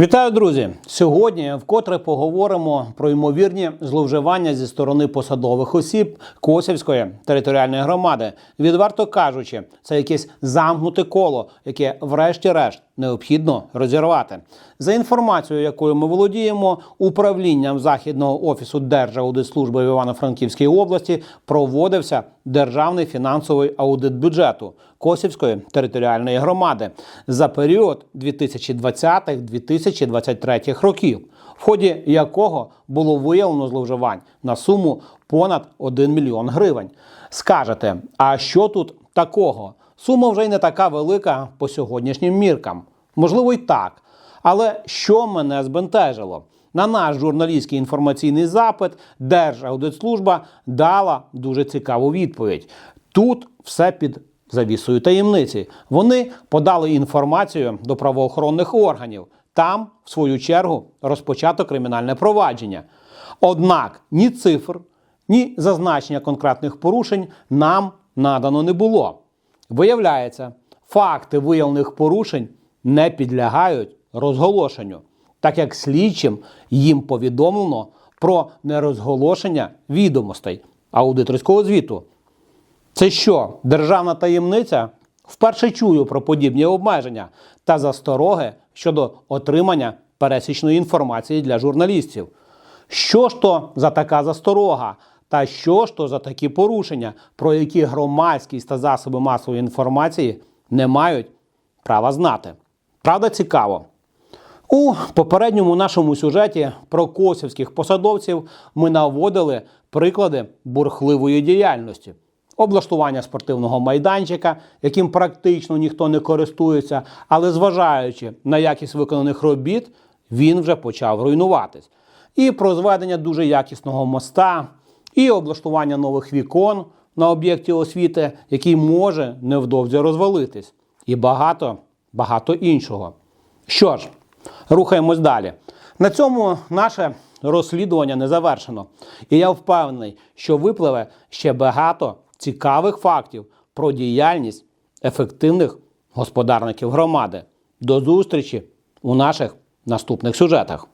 Вітаю, друзі! Сьогодні вкотре поговоримо про ймовірні зловживання зі сторони посадових осіб Косівської територіальної громади. Відверто кажучи, це якесь замкнуте коло, яке, врешті-решт, необхідно розірвати. За інформацією, якою ми володіємо, управлінням західного офісу Держаудитслужби в Івано-Франківській області проводився державний фінансовий аудит бюджету Косівської територіальної громади за період 2020-2023 років, в ході якого було виявлено зловживань на суму понад 1 мільйон гривень. Скажете, а що тут такого? Сума вже й не така велика по сьогоднішнім міркам. Можливо, й так. Але що мене збентежило? На наш журналістський інформаційний запит Держаудитслужба дала дуже цікаву відповідь. Тут все під завісою таємниці. Вони подали інформацію до правоохоронних органів. Там, в свою чергу, розпочато кримінальне провадження. Однак ні цифр, ні зазначення конкретних порушень нам надано не було. Виявляється, факти виявлених порушень не підлягають розголошенню, так як слідчим їм повідомлено про нерозголошення відомостей аудиторського звіту. Це що, державна таємниця? Вперше чую про подібні обмеження та застороги щодо отримання пересічної інформації для журналістів. Що ж то за така засторога? Та що ж то за такі порушення, про які громадськість та засоби масової інформації не мають права знати? Правда, цікаво. У попередньому нашому сюжеті про косівських посадовців ми наводили приклади бурхливої діяльності. Облаштування спортивного майданчика, яким практично ніхто не користується, але зважаючи на якість виконаних робіт, він вже почав руйнуватись. І про зведення дуже якісного моста, і облаштування нових вікон на об'єкті освіти, який може невдовзі розвалитись, і багато, багато іншого. Що ж, рухаємось далі. На цьому наше розслідування не завершено. І я впевнений, що випливе ще багато цікавих фактів про діяльність ефективних господарників громади. До зустрічі у наших наступних сюжетах.